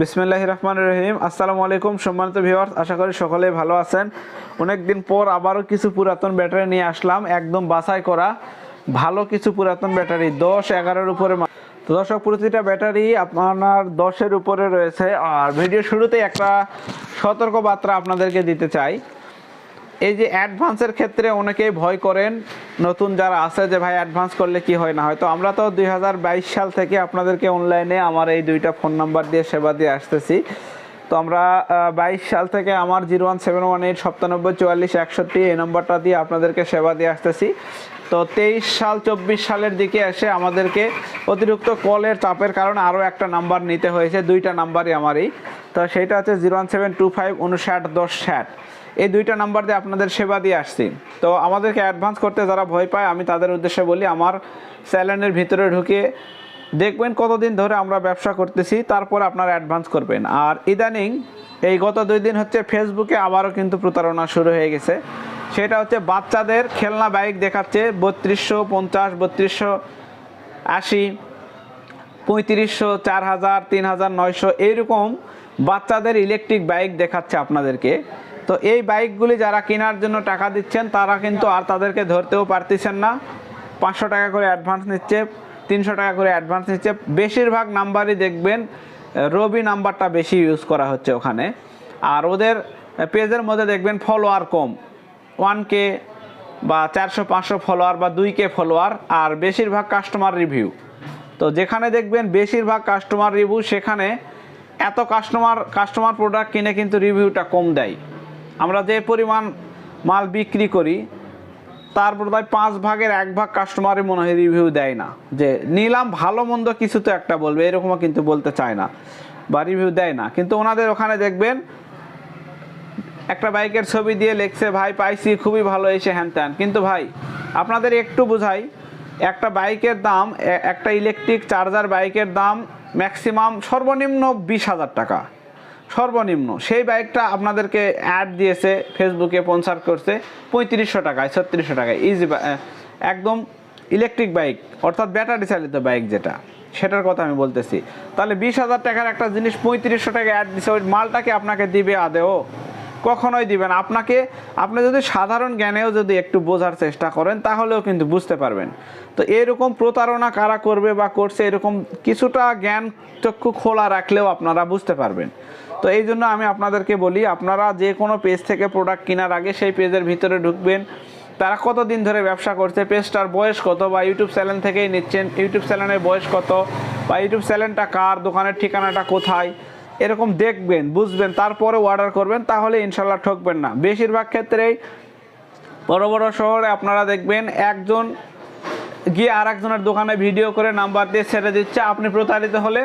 বিসমিল্লাহ রহমান রহিম। আসসালামু আলাইকুম, সম্মানিত ভিওয়ার্স আশা করি সকলে ভালো আছেন। অনেক দিন পর আবারও কিছু পুরাতন ব্যাটারি নিয়ে আসলাম, একদম বাছাই করা। ভালো কিছু পুরাতন ব্যাটারি, দশ এগারোর উপরে তো দর্শক, প্রতিটা ব্যাটারি আপনার দশের উপরে রয়েছে। আর ভিডিও শুরুতে একটা সতর্ক বার্তা আপনাদেরকে দিতে চাই। এই যে অ্যাডভান্সের ক্ষেত্রে অনেকেই ভয় করেন, নতুন যারা আছে যে ভাই অ্যাডভান্স করলে কি হয় না। হয় তো আমরা তো দুই হাজার বাইশ সাল থেকে আপনাদেরকে অনলাইনে আমার এই দুইটা ফোন নাম্বার দিয়ে সেবা দিয়ে আসতেছি। তো আমরা বাইশ সাল থেকে আমার zero one seven one eight সপ্তানব্বই চুয়াল্লিশ একষট্টি এই নম্বরটা দিয়ে আপনাদেরকে সেবা দিয়ে আসতেছি। তো তেইশ সাল, চব্বিশ সালের দিকে এসে আমাদেরকে অতিরিক্ত কলের চাপের কারণে আরও একটা নাম্বার নিতে হয়েছে, দুইটা নাম্বারই আমারই। তো সেইটা হচ্ছে zero one seven two five উনষাট দশ ষাট। এই দুইটা নাম্বার দিয়ে আপনাদের সেবা দিয়ে আসছি। তো আমাদেরকে অ্যাডভান্স করতে যারা ভয় পায়, আমি তাদের উদ্দেশ্যে বলি, আমার স্যালেনের ভিতরে ঢুকে দেখবেন কতদিন ধরে আমরা ব্যবসা করতেছি, তারপর আপনারা অ্যাডভান্স করবেন। আর ইদানিং এই গত দুই দিন হচ্ছে ফেসবুকে আবারও কিন্তু প্রতারণা শুরু হয়ে গেছে। সেটা হচ্ছে বাচ্চাদের খেলনা বাইক দেখাচ্ছে বত্রিশশো পঞ্চাশ, বত্রিশশো আশি, পঁয়ত্রিশশো, চার হাজার, তিন হাজার, নয়শো, এইরকম বাচ্চাদের ইলেকট্রিক বাইক দেখাচ্ছে আপনাদেরকে। তো এই বাইকগুলি যারা কেনার জন্য টাকা দিচ্ছেন, তারা কিন্তু আর তাদেরকে ধরতেও পারতেছেন না। পাঁচশো টাকা করে অ্যাডভান্স নিচ্ছে, তিনশো টাকা করে অ্যাডভান্স নিচ্ছে। বেশিরভাগ নাম্বারই দেখবেন, রবি নাম্বারটা বেশি ইউজ করা হচ্ছে ওখানে। আর ওদের পেজের মধ্যে দেখবেন ফলোয়ার কম। ওয়ান কে বা চারশো, পাঁচশো ফলোয়ার বা দুই কে ফলোয়ার আর বেশিরভাগ কাস্টমার রিভিউ তো যেখানে দেখবেন বেশিরভাগ কাস্টমার রিভিউ সেখানে এত কাস্টমার কাস্টমার প্রোডাক্ট কিনে কিন্তু রিভিউটা কম দেয়। আমরা যে পরিমাণ মাল বিক্রি করি, তার বোধহয় পাঁচ ভাগের এক ভাগ কাস্টমারই মনে হয় রিভিউ দেয় না। যে নিলাম ভালো মন্দ কিছু তো একটা বলবে, এরকমও কিন্তু বলতে চায় না বা রিভিউ দেয় না। কিন্তু ওনাদের ওখানে দেখবেন, একটা বাইকের ছবি দিয়ে লেখছে, ভাই, পাইছি, খুবই ভালো এসে হ্যান ত্যান। কিন্তু ভাই, আপনাদের একটু বোঝাই, একটা বাইকের দাম একটা ইলেকট্রিক চার্জার বাইকের দাম ম্যাক্সিমাম সর্বনিম্ন বিশ হাজার টাকা। সর্বনিম্ন। সেই বাইকটা আপনাদেরকে অ্যাড দিয়েছে ফেসবুকে স্পন্সার করছে, পঁয়ত্রিশশো টাকায়, ছত্রিশশো টাকায়। ইজি একদম ইলেকট্রিক বাইক অর্থাৎ ব্যাটারি চালিত বাইক যেটা। সেটার কথা আমি বলতেছি। তাহলে বিশ হাজার টাকার একটা জিনিস পঁয়ত্রিশশো টাকা অ্যাড দিছে, ওই মালটাকে আপনাকে দিবে আদেও কখনোই দিবেন আপনাকে, আপনি যদি সাধারণ জ্ঞানেও যদি একটু বোঝার চেষ্টা করেন, তাহলেও কিন্তু বুঝতে পারবেন। তো এরকম প্রতারণা কারা করবে বা করছে, এরকম কিছুটা জ্ঞান চক্ষু খোলা রাখলেও আপনারা বুঝতে পারবেন। তো এই জন্য আমি আপনাদেরকে বলি, আপনারা যে কোনো পেজ থেকে প্রোডাক্ট কেনার আগে সেই পেজের ভিতরে ঢুকবেন। তারা কতদিন ধরে ব্যবসা করছে পেজটার বয়স কত বা ইউটিউব চ্যানেল থেকেই নিচ্ছেন ইউটিউব চ্যানেলের বয়স কত বা ইউটিউব চ্যানেলটা কার, দোকানের ঠিকানাটা কোথায়, এরকম দেখবেন, বুঝবেন তারপরে অর্ডার করবেন, তাহলে ইনশাল্লাহ ঠকবেন না। বেশিরভাগ ক্ষেত্রেই বড় বড় শহরে আপনারা দেখবেন, একজন গিয়ে আর একজনের দোকানে ভিডিও করে নাম্বার দিয়ে ছেড়ে দিচ্ছে, আপনি প্রতারিত হলে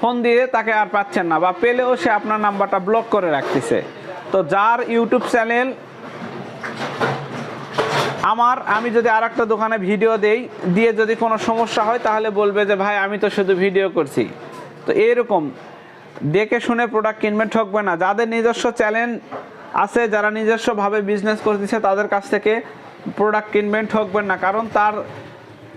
ফোন দিয়ে তাকে আর পাচ্ছেন না, বা পেলেও সে আপনার নাম্বারটা ব্লক করে রাখতেছে। তো যার ইউটিউব চ্যানেল আমার, আমি যদি আর একটা দোকানে ভিডিও দেই, দিয়ে যদি কোনো সমস্যা হয়, তাহলে বলবে যে, ভাই, আমি তো শুধু ভিডিও করছি। তো এরকম, দেখে শুনে প্রোডাক্ট কিনবেন, ঠকবে না। যাদের নিজস্ব চ্যানেল আছে, যারা নিজস্বভাবে বিজনেস করতেছে, তাদের কাছ থেকে প্রোডাক্ট কিনবেন, ঠকবেন না। কারণ তার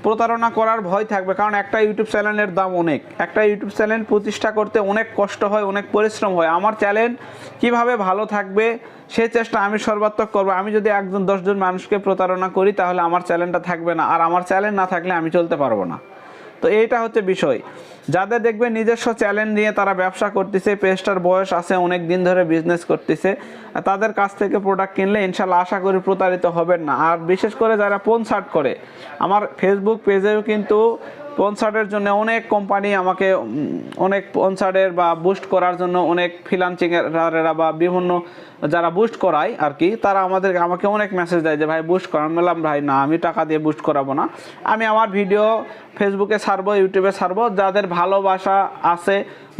প্রতারণা করার ভয় থাকবে, কারণ একটা ইউটিউব চ্যানেলের দাম অনেক। একটা ইউটিউব চ্যানেল প্রতিষ্ঠা করতে অনেক কষ্ট হয়, অনেক পরিশ্রম হয়। আমার চ্যানেল কীভাবে ভালো থাকবে, সে চেষ্টা আমি সর্বাত্মক করব। আমি যদি একজন দশজন মানুষকে প্রতারণা করি, তাহলে আমার চ্যানেলটা থাকবে না। আর আমার চ্যানেল না থাকলে আমি চলতে পারব না। তো এইটা হচ্ছে বিষয়। যাদের দেখবে নিজস্ব চ্যালেঞ্জ নিয়ে তারা ব্যবসা করতেছে, পেজটার বয়স আছে, অনেক দিন ধরে বিজনেস করতেছে তাদের কাছ থেকে প্রোডাক্ট কিনলে ইনশাল্লাহ আশা করি প্রতারিত হবেন না। আর বিশেষ করে যারা পনসার্ট করে, আমার ফেসবুক পেজেও কিন্তু পনসার্টের জন্য অনেক কোম্পানি আমাকে অনেক পনসার্টের বা বুস্ট করার জন্য অনেক ফ্রিলান্সিংয়েরা বা বিভিন্ন যারা বুস্ট করায় আর কি তারা আমাদের, আমাকে অনেক মেসেজ দেয় যে, ভাই বুস্ট করান। বললাম, ভাই, না, আমি টাকা দিয়ে বুস্ট করাবো না। আমি আমার ভিডিও ফেসবুকে ছাড়বো ইউটিউবে ছাড়বো, যাদের ভালোবাসা আছে,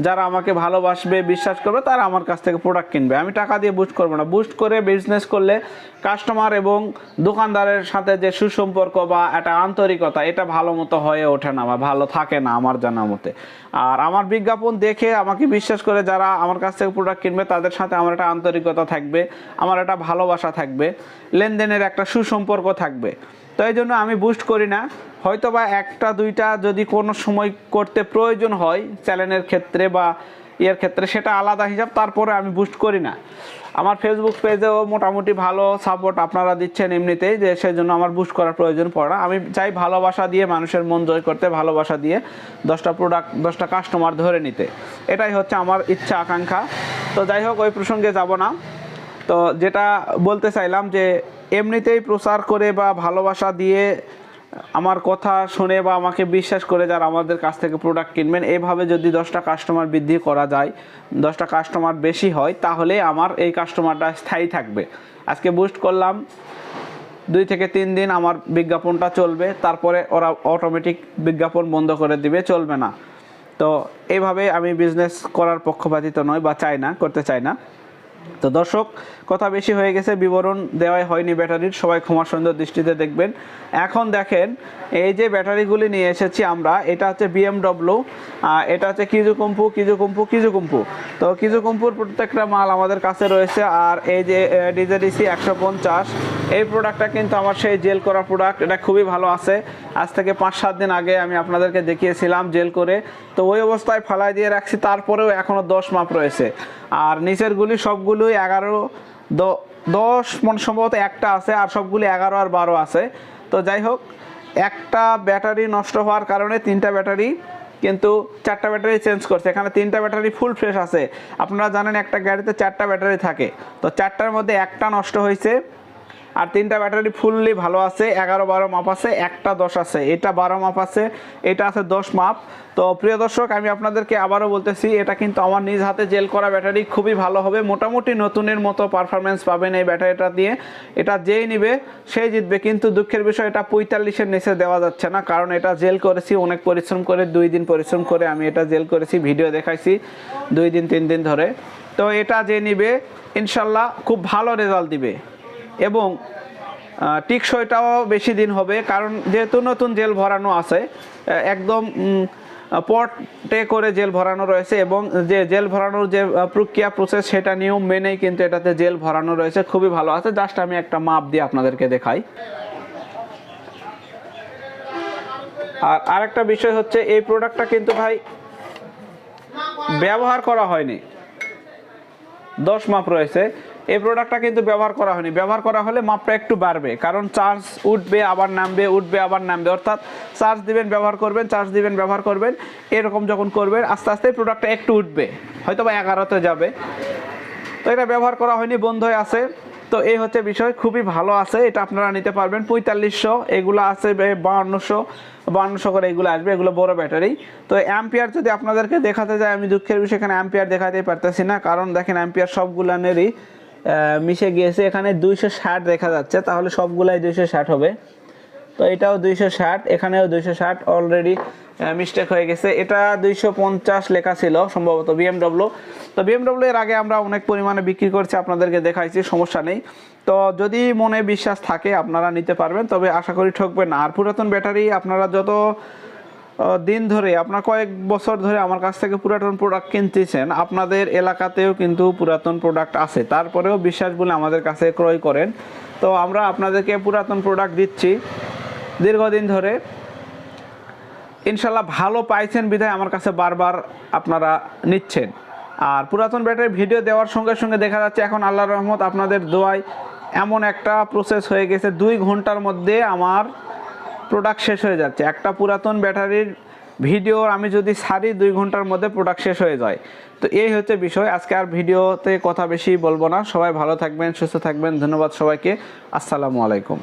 যারা আমাকে ভালোবাসবে, বিশ্বাস করবে, তারা আমার কাছ থেকে প্রোডাক্ট কিনবে। আমি টাকা দিয়ে বুস্ট করব না। বুস্ট করে বিজনেস করলে কাস্টমার এবং দোকানদারের সাথে যে সুসম্পর্ক বা একটা আন্তরিকতা, এটা ভালো মতো হয়ে ওঠে না বা ভালো থাকে না আমার জানা মতে। আর আমার বিজ্ঞাপন দেখে আমাকে বিশ্বাস করে যারা আমার কাছ থেকে প্রোডাক্ট কিনবে, তাদের সাথে আমার একটা আন্তরিকতা থাকবে, আমার একটা ভালোবাসা থাকবে, লেনদেনের একটা সুসম্পর্ক থাকবে। তো এই জন্য আমি বুস্ট করি না। হয়তো বা একটা, দুইটা যদি কোনো সময় করতে প্রয়োজন হয় চ্যানেলের ক্ষেত্রে বা ইয়ের ক্ষেত্রে সেটা আলাদা হিসাব, তারপরে আমি বুস্ট করি না। আমার ফেসবুক পেজেও মোটামুটি ভালো সাপোর্ট আপনারা দিচ্ছেন এমনিতেই, যে সেই জন্য আমার বুস্ট করার প্রয়োজন পড়ে না। আমি চাই ভালোবাসা দিয়ে মানুষের মন জয় করতে, ভালোবাসা দিয়ে দশটা প্রোডাক্ট দশটা কাস্টমার ধরে নিতে। এটাই হচ্ছে আমার ইচ্ছা, আকাঙ্ক্ষা। তো যাই হোক, ওই প্রসঙ্গে যাব না। তো যেটা বলতে চাইলাম যে, এমনিতেই প্রচার করে বা ভালোবাসা দিয়ে আমার কথা শুনে বা আমাকে বিশ্বাস করে যারা আমাদের কাছ থেকে প্রোডাক্ট কিনবেন, এভাবে যদি দশটা কাস্টমার বৃদ্ধি করা যায়, দশটা কাস্টমার বেশি হয়, তাহলে আমার এই কাস্টমারটা স্থায়ী থাকবে। আজকে বুস্ট করলাম, দুই থেকে তিন দিন আমার বিজ্ঞাপনটা চলবে, তারপরে ওরা অটোমেটিক বিজ্ঞাপন বন্ধ করে দিবে, চলবে না। তো এইভাবে আমি বিজনেস করার পক্ষপাতিত নয় বা চাই না, করতে চাই না। তো দর্শক, কথা বেশি হয়ে গেছে, বিবরণ দেওয়াই হয়নি ব্যাটারির, সবাই ক্ষমা সুন্দর দৃষ্টিতে দেখবেন। এখন দেখেন, এই যে ব্যাটারিগুলি নিয়ে এসেছি আমরা, এটা হচ্ছে বিএমডব্লিউ এটা হচ্ছে কিজু কিজুকুম্পু কিজু কুম্পু কিজু কুম্পু তো কিজু কুম্পুর প্রত্যেকটা মাল আমাদের কাছে রয়েছে, আর এই যে ডিজেডিসি একশো পঞ্চাশ এই প্রোডাক্টটা কিন্তু আমার সেই জেল করা প্রোডাক্ট এটা খুবই ভালো আছে। আজ থেকে পাঁচ, সাত দিন আগে আমি আপনাদেরকে দেখিয়েছিলাম জেল করে। তো ওই অবস্থায় ফালাই দিয়ে রাখছি, তারপরেও এখনও দশ মাপ রয়েছে। আর নিচেরগুলি সবগুলোই এগারো দশ, মন সম্ভবত একটা আছে, আর সবগুলি এগারো আর বারো আছে। তো যাই হোক, একটা ব্যাটারি নষ্ট হওয়ার কারণে তিনটা ব্যাটারি কিন্তু চারটা ব্যাটারি চেঞ্জ করছে। এখানে তিনটা ব্যাটারি ফুল ফ্রেশ আছে। আপনারা জানেন একটা গাড়িতে চারটা ব্যাটারি থাকে। তো চারটার মধ্যে একটা নষ্ট হয়েছে। আর তিনটা ব্যাটারি ফুললি ভালো আছে, এগারো বারো মাপ আছে, একটা দশ আছে। এটা বারো মাপ আছে, এটা আছে দশ মাপ। তো প্রিয় দর্শক, আমি আপনাদেরকে আবারও বলতেছি, এটা কিন্তু আমার নিজ হাতে জেল করা ব্যাটারি, খুবই ভালো হবে। মোটামুটি নতুনের মতো পারফরমেন্স পাবেন এই ব্যাটারিটা দিয়ে। এটা যেই নিবে সেই জিতবে, কিন্তু দুঃখের বিষয়, এটা পঁয়তাল্লিশের নিচে দেওয়া যাচ্ছে না, কারণ এটা জেল করেছি, অনেক পরিশ্রম করে, দুই দিন পরিশ্রম করে আমি এটা জেল করেছি, ভিডিও দেখাইছি, দুই দিন, তিন দিন ধরে। তো এটা যে নিবে, ইনশাল্লাহ খুব ভালো রেজাল্ট দিবে। এবং টিকসইটাও বেশি দিন হবে, কারণ যেহেতু নতুন জেল ভরানো আছে একদম পটে করে জেল ভরানো রয়েছে এবং যে জেল ভরানোর যে প্রক্রিয়া প্রসেস সেটা নিয়ম মেনেই কিন্তু এটাতে জেল ভরানো রয়েছে, খুবই ভালো আছে। জাস্ট আমি একটা মাপ দিয়ে আপনাদেরকে দেখাই। আর আরেকটা বিষয় হচ্ছে, এই প্রোডাক্টটা কিন্তু ভাই ব্যবহার করা হয়নি। দশ মাপ রয়েছে। এই প্রোডাক্টটা কিন্তু ব্যবহার করা হয়নি। ব্যবহার করা হলে মাপটা একটু বাড়বে, কারণ চার্জ উঠবে, আবার নামবে, উঠবে, আবার নামবে। অর্থাৎ চার্জ দিবেন, ব্যবহার করবেন চার্জ দিবেন, ব্যবহার করবেন, এরকম যখন করবেন, আস্তে আস্তে প্রোডাক্টটা একটু উঠবে। হয়তো বা এগারোতে যাবে। তো এটা ব্যবহার করা হয়নি, বন্ধ হয়ে আছে। তো এই হচ্ছে বিষয়, খুবই ভালো আছে, এটা আপনারা নিতে পারবেন। পঁয়তাল্লিশশো, এগুলো আছে বাউন্নশো বাউন্নশো করে এগুলো আসবে, এগুলো বড় ব্যাটারি। তো অ্যাম্পিয়ার যদি আপনাদেরকে দেখাতে যায়, আমি দুঃখের বিষয়, এখানে অ্যাম্পিয়ার দেখাতে পারতেছি না, কারণ দেখেন অ্যাম্পিয়ার সবগুলানেরই মিশে গিয়েছে। এখানে দুইশো ষাট দেখা যাচ্ছে। তাহলে সবগুলাই দুইশো ষাট হবে। তো এটাও দুইশো ষাট, এখানেও দুইশো ষাট। অলরেডি মিস্টেক হয়ে গেছে। এটা দুইশো পঞ্চাশ লেখা ছিল সম্ভবত বিএমডব্লিউ তো বিএমডব্লিউ এর আগে আমরা অনেক পরিমাণে বিক্রি করছি, আপনাদেরকে দেখাইছি, সমস্যা নেই। তো যদি মনে বিশ্বাস থাকে, আপনারা নিতে পারবেন। তবে আশা করি ঠকবেন না। আর পুরাতন ব্যাটারি, আপনারা যত দিন ধরে, আপনার কয়েক বছর ধরে আমার কাছ থেকে পুরাতন প্রোডাক্ট কিনতেছেন, আপনাদের এলাকাতেও কিন্তু পুরাতন প্রোডাক্ট আছে। তারপরেও বিশ্বাস বলে আমাদের কাছে ক্রয় করেন। তো আমরা আপনাদেরকে পুরাতন প্রোডাক্ট দিচ্ছি। দীর্ঘদিন ধরে, ইনশাল্লাহ ভালো পাইছেন বিধায় আমার কাছে বারবার আপনারা নিচ্ছেন। আর পুরাতন ব্যাটারি ভিডিও দেওয়ার সঙ্গে সঙ্গে দেখা যাচ্ছে, এখন আল্লাহর রহমত আপনাদের দোয়ায় এমন একটা প্রসেস হয়ে গেছে, দুই ঘণ্টার মধ্যে আমার প্রোডাক্ট শেষ হয়ে যাচ্ছে। একটা পুরাতন ব্যাটারির ভিডিও আমি যদি সারি, দুই ঘণ্টার মধ্যে প্রোডাক্ট শেষ হয়ে যায়। তো এই হচ্ছে বিষয়। আজকে আর ভিডিওতে কথা বেশি বলব না। সবাই ভালো থাকবেন, সুস্থ থাকবেন। ধন্যবাদ সবাইকে। আসসালামু আলাইকুম।